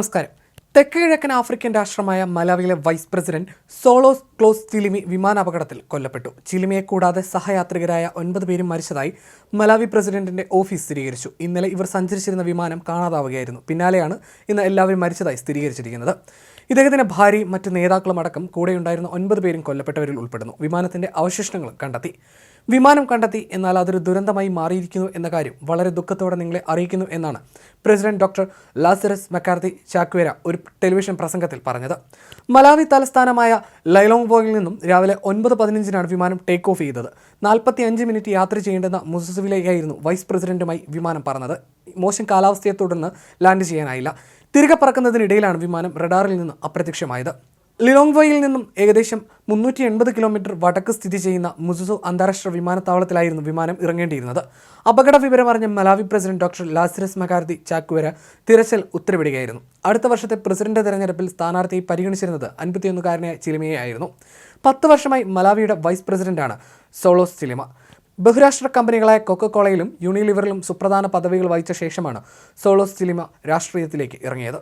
നമസ്കാരം. തെക്ക് കിഴക്കൻ ആഫ്രിക്കൻ രാഷ്ട്രമായ മലാവിയിലെ vice president Saulos Klaus Chilima വിമാനാപകടത്തിൽ കൊല്ലപ്പെട്ടു. ചിലിമിയെ കൂടാതെ സഹയാത്രികരായ ഒൻപത് പേരും മരിച്ചതായി മലാവി പ്രസിഡന്റിന്റെ ഓഫീസ് സ്ഥിരീകരിച്ചു. ഇന്നലെ ഇവർ സഞ്ചരിച്ചിരുന്ന വിമാനം കാണാതാവുകയായിരുന്നു. പിന്നാലെയാണ് ഇന്ന് എല്ലാവരും മരിച്ചതായി സ്ഥിരീകരിച്ചിരിക്കുന്നത്. ഇദ്ദേഹത്തിന്റെ ഭാര്യയും മറ്റ് നേതാക്കളും അടക്കം കൂടെയുണ്ടായിരുന്ന ഒൻപത് പേരും കൊല്ലപ്പെട്ടവരിൽ ഉൾപ്പെടുന്നു. വിമാനത്തിന്റെ അവശിഷ്ടങ്ങൾ കണ്ടെത്തി. വിമാനം കണ്ടെത്തി എന്നാൽ അതൊരു ദുരന്തമായി മാറിയിരിക്കുന്നു എന്ന കാര്യം വളരെ ദുഃഖത്തോടെ നിങ്ങളെ അറിയിക്കുന്നു എന്നാണ് president doctor Lazarus McCarthy Chakwera ഒരു ടെലിവിഷൻ പ്രസംഗത്തിൽ പറഞ്ഞത്. മലാവി തലസ്ഥാനമായ ലൈലോങ്ബോയിൽ നിന്നും രാവിലെ ഒൻപത് പതിനഞ്ചിനാണ് വിമാനം ടേക്ക് ഓഫ് ചെയ്തത്. നാൽപ്പത്തി അഞ്ച് മിനിറ്റ് യാത്ര ചെയ്യേണ്ടുന്ന മുസസുവിലേക്കായിരുന്നു വൈസ് പ്രസിഡന്റുമായി വിമാനം പറഞ്ഞത് മോശം കാലാവസ്ഥയെ തുടർന്ന് ലാൻഡ് ചെയ്യാനായില്ല. തിരികെ പറക്കുന്നതിനിടയിലാണ് വിമാനം റഡാറിൽ നിന്ന് അപ്രത്യക്ഷമായത്. ലിലോങ്വയിൽ നിന്നും ഏകദേശം മുന്നൂറ്റി എൺപത് കിലോമീറ്റർ വടക്ക് സ്ഥിതി ചെയ്യുന്ന മുസുസു അന്താരാഷ്ട്ര വിമാനത്താവളത്തിലായിരുന്നു വിമാനം ഇറങ്ങേണ്ടിയിരുന്നത്. അപകട വിവരം അറിഞ്ഞ Malawi president doctor Lazarus McCarthy Chakwera തിരച്ചിൽ ഉത്തരവിടുകയായിരുന്നു. അടുത്ത വർഷത്തെ പ്രസിഡന്റ് തെരഞ്ഞെടുപ്പിൽ സ്ഥാനാർത്ഥിയെ പരിഗണിച്ചിരുന്നത് അൻപത്തിയൊന്നുകാരനായ ചിലിമയായിരുന്നു പത്ത് വർഷമായി മലാവിയുടെ വൈസ് പ്രസിഡന്റാണ് സോളോസ് ചിലിമ. ബഹുരാഷ്ട്ര കമ്പനികളായ കൊക്കക്കോളയിലും യൂണിലിവറിലും സുപ്രധാന പദവികൾ വഹിച്ച ശേഷമാണ് സോളോസ് ചിലിമ രാഷ്ട്രീയത്തിലേക്ക് ഇറങ്ങിയത്.